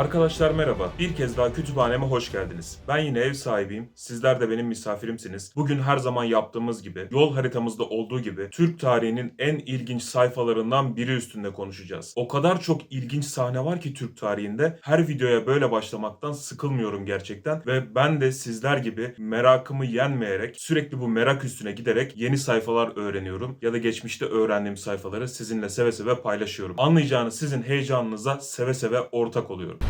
Arkadaşlar merhaba. Bir kez daha kütüphaneme hoş geldiniz. Ben yine ev sahibiyim. Sizler de benim misafirimsiniz. Bugün her zaman yaptığımız gibi, yol haritamızda olduğu gibi Türk tarihinin en ilginç sayfalarından biri üstünde konuşacağız. O kadar çok ilginç sahne var ki Türk tarihinde. Her videoya böyle başlamaktan sıkılmıyorum gerçekten ve ben de sizler gibi merakımı yenmeyerek sürekli bu merak üstüne giderek yeni sayfalar öğreniyorum ya da geçmişte öğrendiğim sayfaları sizinle seve seve paylaşıyorum. Anlayacağınız sizin heyecanınıza seve seve ortak oluyorum.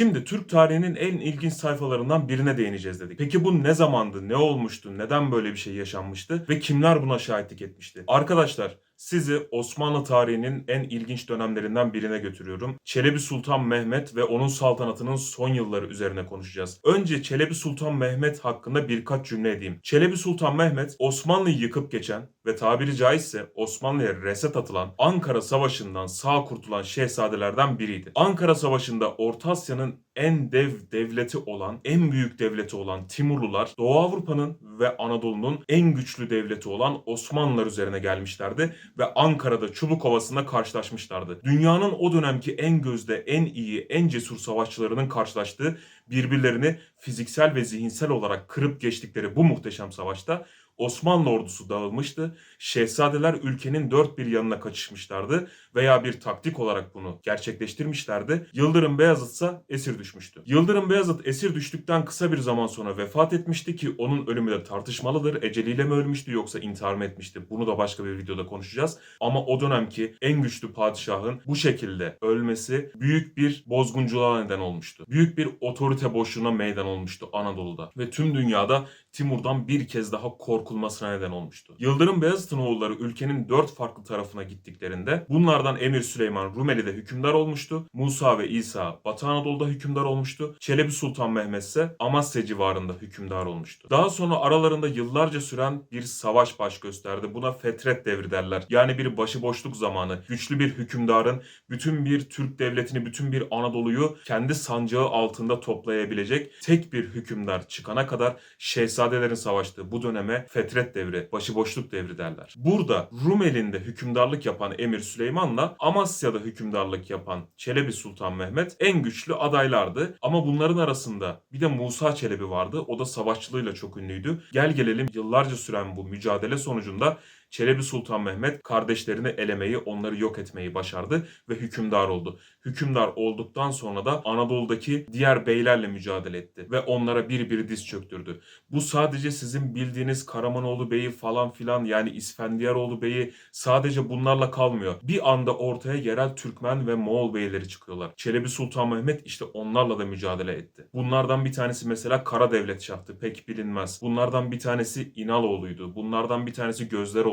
Şimdi Türk tarihinin en ilginç sayfalarından birine değineceğiz dedik. Peki bu ne zamandı, ne olmuştu, neden böyle bir şey yaşanmıştı ve kimler buna şahitlik etmişti? Arkadaşlar sizi Osmanlı tarihinin en ilginç dönemlerinden birine götürüyorum. Çelebi Sultan Mehmet ve onun saltanatının son yılları üzerine konuşacağız. Önce Çelebi Sultan Mehmet hakkında birkaç cümle edeyim. Çelebi Sultan Mehmet Osmanlı'yı yıkıp geçen ve tabiri caizse Osmanlı'ya reset atılan Ankara Savaşı'ndan sağ kurtulan şehzadelerden biriydi. Ankara Savaşı'nda Orta Asya'nın en dev devleti olan, en büyük devleti olan Timurlular, Doğu Avrupa'nın ve Anadolu'nun en güçlü devleti olan Osmanlılar üzerine gelmişlerdi ve Ankara'da Çubukovası'nda karşılaşmışlardı. Dünyanın o dönemki en gözde, en iyi, en cesur savaşçılarının karşılaştığı birbirlerini fiziksel ve zihinsel olarak kırıp geçtikleri bu muhteşem savaşta Osmanlı ordusu dağılmıştı. Şehzadeler ülkenin dört bir yanına kaçışmışlardı veya bir taktik olarak bunu gerçekleştirmişlerdi. Yıldırım Beyazıt ise esir düşmüştü. Yıldırım Beyazıt esir düştükten kısa bir zaman sonra vefat etmişti ki onun ölümü de tartışmalıdır. Eceliyle mi ölmüştü yoksa intihar mı etmişti? Bunu da başka bir videoda konuşacağız. Ama o dönemki en güçlü padişahın bu şekilde ölmesi büyük bir bozgunculuğa neden olmuştu. Büyük bir otorite boşluğuna meydan olmuştu Anadolu'da ve tüm dünyada Timur'dan bir kez daha korkulmasına neden olmuştu. Yıldırım Beyazıt'ın oğulları ülkenin dört farklı tarafına gittiklerinde bunlardan Emir Süleyman Rumeli'de hükümdar olmuştu. Musa ve İsa Batı Anadolu'da hükümdar olmuştu. Çelebi Sultan Mehmet ise Amasya civarında hükümdar olmuştu. Daha sonra aralarında yıllarca süren bir savaş baş gösterdi. Buna fetret devri derler. Yani bir başıboşluk zamanı. Güçlü bir hükümdarın bütün bir Türk devletini, bütün bir Anadolu'yu kendi sancağı altında toplayabilecek tek bir hükümdar çıkana kadar şehzadelerin savaştığı bu döneme fetret devri, başıboşluk devri derler. Burada Rumeli'nde hükümdarlık yapan Emir Süleyman'la Amasya'da hükümdarlık yapan Çelebi Sultan Mehmet en güçlü adaylardı. Ama bunların arasında bir de Musa Çelebi vardı. O da savaşçılığıyla çok ünlüydü. Gel gelelim yıllarca süren bu mücadele sonucunda Çelebi Sultan Mehmet kardeşlerini elemeyi, onları yok etmeyi başardı ve hükümdar oldu. Hükümdar olduktan sonra da Anadolu'daki diğer beylerle mücadele etti ve onlara bir bir diz çöktürdü. Bu sadece sizin bildiğiniz Karamanoğlu Bey'i falan filan yani İsfendiyaroğlu Bey'i sadece bunlarla kalmıyor. Bir anda ortaya yerel Türkmen ve Moğol beyleri çıkıyorlar. Çelebi Sultan Mehmet işte onlarla da mücadele etti. Bunlardan bir tanesi mesela Kara Devlet şahtı pek bilinmez. Bunlardan bir tanesi İnaloğlu'ydu. Bunlardan bir tanesi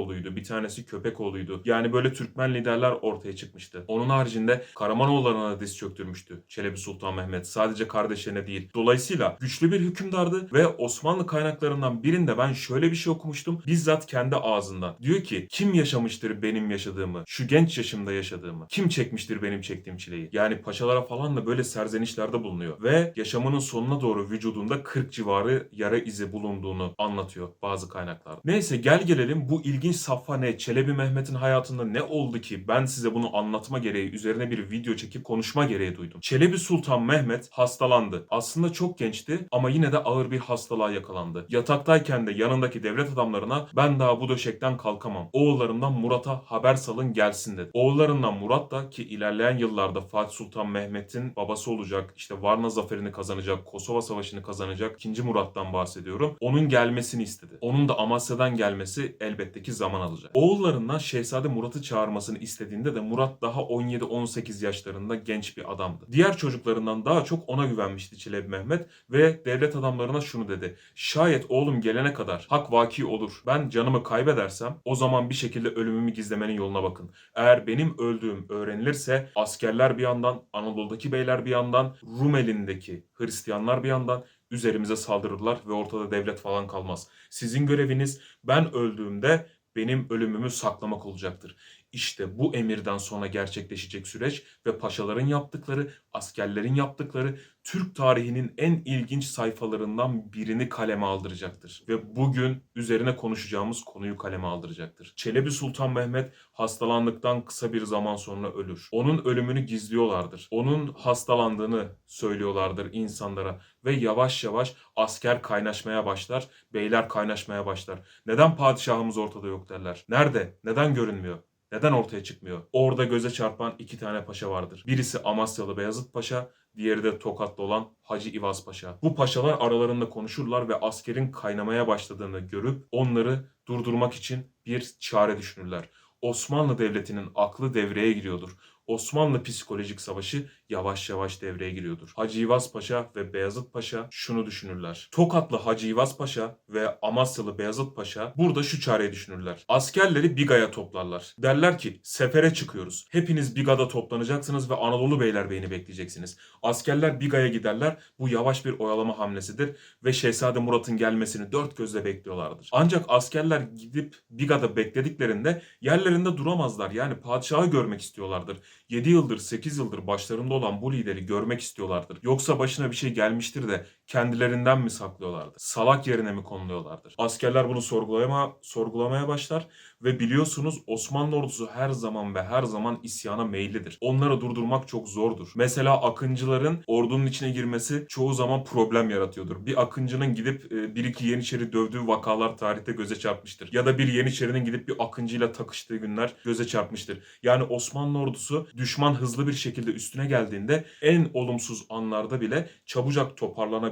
Gözleroğlu'ydu. Bir tanesi Köpekoğlu'ydu. Yani böyle Türkmen liderler ortaya çıkmıştı. Onun haricinde Karamanoğullarına da diz çöktürmüştü Çelebi Sultan Mehmet. Sadece kardeşlerine değil. Dolayısıyla güçlü bir hükümdardı ve Osmanlı kaynaklarından birinde ben şöyle bir şey okumuştum. Bizzat kendi ağzından. Diyor ki kim yaşamıştır benim yaşadığımı? Şu genç yaşımda yaşadığımı. Kim çekmiştir benim çektiğim çileyi? Yani paşalara falan da böyle serzenişlerde bulunuyor. Ve yaşamının sonuna doğru vücudunda 40 civarı yara izi bulunduğunu anlatıyor bazı kaynaklar. Neyse gel gelelim bu ilginç safha ne? Çelebi Mehmet'in hayatında ne oldu ki ben size bunu anlatma gereği üzerine bir video çekip konuşma gereği duydum. Çelebi Sultan Mehmet hastalandı. Aslında çok gençti ama yine de ağır bir hastalığa yakalandı. Yataktayken de yanındaki devlet adamlarına ben daha bu döşekten kalkamam. Oğullarımdan Murat'a haber salın gelsin dedi. Oğullarından Murat da ki ilerleyen yıllarda Fatih Sultan Mehmet'in babası olacak, işte Varna zaferini kazanacak, Kosova Savaşı'nı kazanacak 2. Murat'tan bahsediyorum. Onun gelmesini istedi. Onun da Amasya'dan gelmesi elbette ki zaman alacak. Oğullarından Şehzade Murat'ı çağırmasını istediğinde de Murat daha 17-18 yaşlarında genç bir adamdı. Diğer çocuklarından daha çok ona güvenmişti Çelebi Mehmet ve devlet adamlarına şunu dedi. Şayet oğlum gelene kadar hak vaki olur. Ben canımı kaybedersem o zaman bir şekilde ölümümü gizlemenin yoluna bakın. Eğer benim öldüğüm öğrenilirse askerler bir yandan, Anadolu'daki beyler bir yandan, Rumeli'ndeki Hristiyanlar bir yandan üzerimize saldırırlar ve ortada devlet falan kalmaz. Sizin göreviniz ben öldüğümde benim ölümümü saklamak olacaktır. İşte bu emirden sonra gerçekleşecek süreç ve paşaların yaptıkları, askerlerin yaptıkları Türk tarihinin en ilginç sayfalarından birini kaleme aldıracaktır. Ve bugün üzerine konuşacağımız konuyu kaleme aldıracaktır. Çelebi Sultan Mehmet hastalandıktan kısa bir zaman sonra ölür. Onun ölümünü gizliyorlardır. Onun hastalandığını söylüyorlardır insanlara ve yavaş yavaş asker kaynaşmaya başlar, beyler kaynaşmaya başlar. Neden padişahımız ortada yok derler. Nerede? Neden görünmüyor? Neden ortaya çıkmıyor? Orada göze çarpan iki tane paşa vardır. Birisi Amasyalı Beyazıt Paşa, diğeri de Tokatlı olan Hacı İvaz Paşa. Bu paşalar aralarında konuşurlar ve askerin kaynamaya başladığını görüp onları durdurmak için bir çare düşünürler. Osmanlı Devleti'nin aklı devreye giriyordur. Osmanlı psikolojik savaşı yavaş yavaş devreye giriyordur. Hacı İvaz Paşa ve Beyazıt Paşa şunu düşünürler. Tokatlı Hacı İvaz Paşa ve Amasyalı Beyazıt Paşa burada şu çareyi düşünürler. Askerleri Biga'ya toplarlar. Derler ki sefere çıkıyoruz. Hepiniz Biga'da toplanacaksınız ve Anadolu Beylerbeyi'ni bekleyeceksiniz. Askerler Biga'ya giderler. Bu yavaş bir oyalama hamlesidir ve Şehzade Murat'ın gelmesini dört gözle bekliyorlardır. Ancak askerler gidip Biga'da beklediklerinde yerlerinde duramazlar. Yani padişahı görmek istiyorlardır. 7 yıldır 8 yıldır başlarında olan bu lideri görmek istiyorlardır. Yoksa başına bir şey gelmiştir de kendilerinden mi saklıyorlardır? Salak yerine mi konuluyorlardır? Askerler bunu sorgulama, sorgulamaya başlar ve biliyorsunuz Osmanlı ordusu her zaman ve her zaman isyana meyillidir. Onları durdurmak çok zordur. Mesela akıncıların ordunun içine girmesi çoğu zaman problem yaratıyordur. Bir akıncının gidip e, bir iki yeniçeri dövdüğü vakalar tarihte göze çarpmıştır. Ya da bir yeniçerinin gidip bir akıncıyla takıştığı günler göze çarpmıştır. Yani Osmanlı ordusu düşman hızlı bir şekilde üstüne geldiğinde en olumsuz anlarda bile çabucak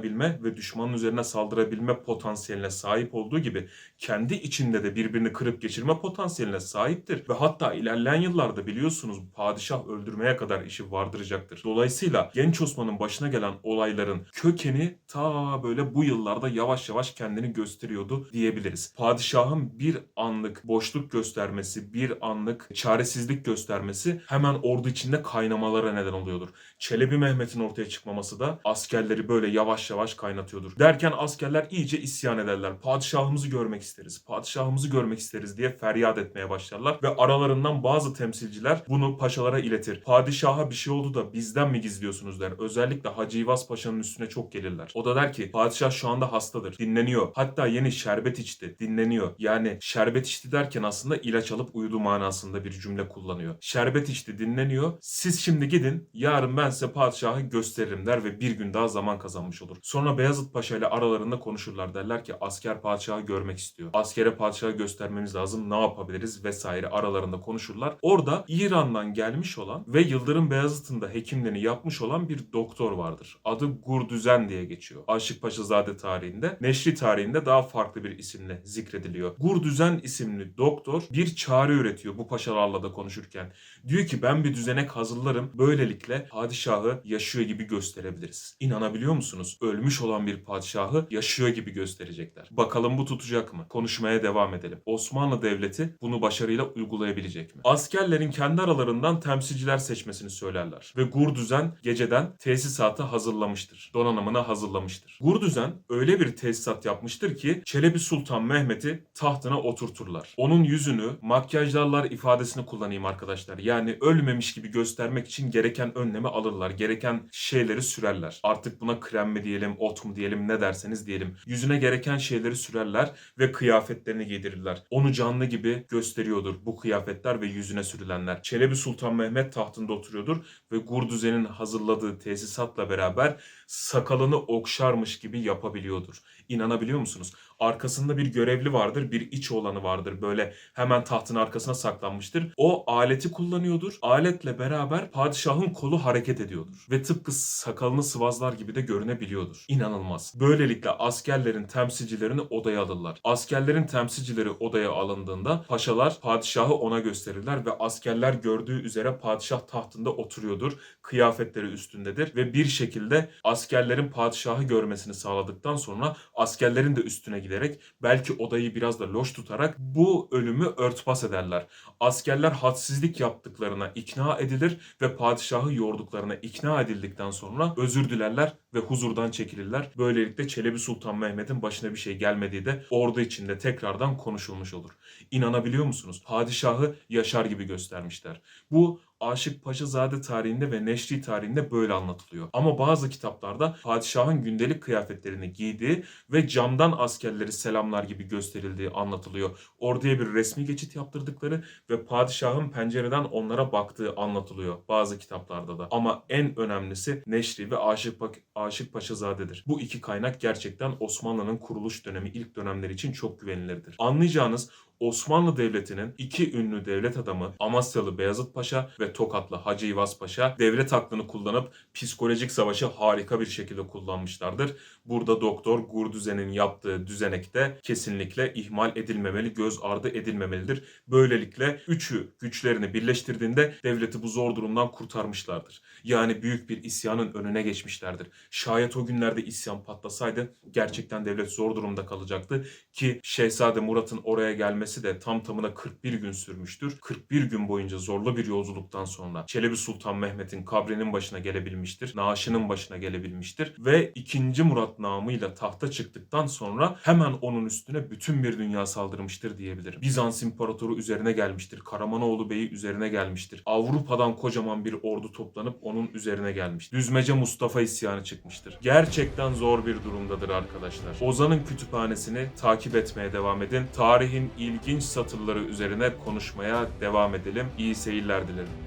toparlanabilme ve düşmanın üzerine saldırabilme potansiyeline sahip olduğu gibi kendi içinde de birbirini kırıp geçirme potansiyeline sahiptir. Ve hatta ilerleyen yıllarda biliyorsunuz padişah öldürmeye kadar işi vardıracaktır. Dolayısıyla Genç Osman'ın başına gelen olayların kökeni ta böyle bu yıllarda yavaş yavaş kendini gösteriyordu diyebiliriz. Padişahın bir anlık boşluk göstermesi, bir anlık çaresizlik göstermesi hemen ordu içinde kaynamalara neden oluyordur. Çelebi Mehmet'in ortaya çıkmaması da askerleri böyle yavaş yavaş kaynatıyordur. Derken askerler iyice isyan ederler. Padişahımızı görmek isteriz, padişahımızı görmek isteriz diye feryat etmeye başlarlar. Ve aralarından bazı temsilciler bunu paşalara iletir. Padişaha bir şey oldu da bizden mi gizliyorsunuz der. Özellikle Hacı İvaz Paşa'nın üstüne çok gelirler. O da der ki padişah şu anda hastadır, dinleniyor. Hatta yeni şerbet içti, dinleniyor. Yani şerbet içti derken aslında ilaç alıp uyudu manasında bir cümle kullanıyor. Şerbet içti, dinleniyor. Siz şimdi gidin, yarın ben size padişahı gösteririm der ve bir gün daha zaman kazanmış olur. Sonra Beyazıt Paşa ile aralarında konuşurlar. Derler ki asker padişahı görmek istiyor. Askere padişahı göstermemiz lazım. Ne yapabiliriz vesaire aralarında konuşurlar. Orada İran'dan gelmiş olan ve Yıldırım Beyazıt'ın da hekimliğini yapmış olan bir doktor vardır. Adı Gurdüzen diye geçiyor. Aşık Paşazade tarihinde. Neşri tarihinde daha farklı bir isimle zikrediliyor. Gurdüzen isimli doktor bir çare üretiyor bu paşalarla da konuşurken. Diyor ki ben bir düzenek hazırlarım. Böylelikle padişahı yaşıyor gibi gösterebiliriz. İnanabiliyor musunuz? Ölmüş olan bir padişahı yaşıyor gibi gösterecekler. Bakalım bu tutacak mı? Konuşmaya devam edelim. Osmanlı Devleti bunu başarıyla uygulayabilecek mi? Askerlerin kendi aralarından temsilciler seçmesini söylerler. Ve Gurdüzen geceden tesisatı hazırlamıştır. Donanımını hazırlamıştır. Gurdüzen öyle bir tesisat yapmıştır ki Çelebi Sultan Mehmet'i tahtına oturturlar. Onun yüzünü makyajlarlar ifadesini kullanayım arkadaşlar. Yani ölmemiş gibi göstermek için gereken önlemi alırlar. Gereken şeyleri sürerler. Artık buna krem mi diyelim, ot mu diyelim ne derseniz diyelim. Yüzüne gereken şeyleri sürerler ve kıyafetlerini giydirirler. Onu canlı gibi gösteriyordur bu kıyafetler ve yüzüne sürülenler. Çelebi Sultan Mehmet tahtında oturuyordur ve Gurdüzen'in hazırladığı tesisatla beraber sakalını okşarmış gibi yapabiliyordur. İnanabiliyor musunuz? Arkasında bir görevli vardır, bir iç olanı vardır. Böyle hemen tahtın arkasına saklanmıştır. O aleti kullanıyordur. Aletle beraber padişahın kolu hareket ediyordur. Ve tıpkı sakalını sıvazlar gibi de görünebiliyordur. İnanılmaz. Böylelikle askerlerin temsilcilerini odaya alırlar. Askerlerin temsilcileri odaya alındığında paşalar padişahı ona gösterirler ve askerler gördüğü üzere padişah tahtında oturuyordur. Kıyafetleri üstündedir ve bir şekilde askerlerin padişahı görmesini sağladıktan sonra askerlerin de üstüne giderek belki odayı biraz da loş tutarak bu ölümü örtbas ederler. Askerler hadsizlik yaptıklarına ikna edilir ve padişahı yorduklarına ikna edildikten sonra özür dilerler ve huzurdan çekilirler. Böylelikle Çelebi Sultan Mehmet'in başına bir şey gelmediği de ordu içinde tekrardan konuşulmuş olur. İnanabiliyor musunuz? Padişahı yaşar gibi göstermişler. Bu Aşık Paşazade tarihinde ve Neşri tarihinde böyle anlatılıyor. Ama bazı kitaplarda padişahın gündelik kıyafetlerini giydiği ve camdan askerleri selamlar gibi gösterildiği anlatılıyor. Orduya bir resmi geçit yaptırdıkları ve padişahın pencereden onlara baktığı anlatılıyor bazı kitaplarda da. Ama en önemlisi Neşri ve Aşık, Pa- Aşık Paşazade'dir. Bu iki kaynak gerçekten Osmanlı'nın kuruluş dönemi ilk dönemleri için çok güvenilirdir. Anlayacağınız Osmanlı Devleti'nin iki ünlü devlet adamı Amasyalı Beyazıt Paşa ve Tokatlı Hacı İvaz Paşa devlet aklını kullanıp psikolojik savaşı harika bir şekilde kullanmışlardır. Burada Doktor Gurdüzen'in yaptığı düzenekte kesinlikle ihmal edilmemeli, göz ardı edilmemelidir. Böylelikle üçü güçlerini birleştirdiğinde devleti bu zor durumdan kurtarmışlardır. Yani büyük bir isyanın önüne geçmişlerdir. Şayet o günlerde isyan patlasaydı gerçekten devlet zor durumda kalacaktı ki Şehzade Murat'ın oraya gelmesi de tam tamına 41 gün sürmüştür. 41 gün boyunca zorlu bir yolculuktan sonra Çelebi Sultan Mehmet'in kabrinin başına gelebilmiştir. Naaşının başına gelebilmiştir ve 2. Murat namıyla tahta çıktıktan sonra hemen onun üstüne bütün bir dünya saldırmıştır diyebilirim. Bizans İmparatoru üzerine gelmiştir. Karamanoğlu Bey'i üzerine gelmiştir. Avrupa'dan kocaman bir ordu toplanıp onun üzerine gelmiştir. Düzmece Mustafa isyanı çıkmıştır. Gerçekten zor bir durumdadır arkadaşlar. Ozan'ın kütüphanesini takip etmeye devam edin. Tarihin ilginç satırları üzerine konuşmaya devam edelim. İyi seyirler dilerim.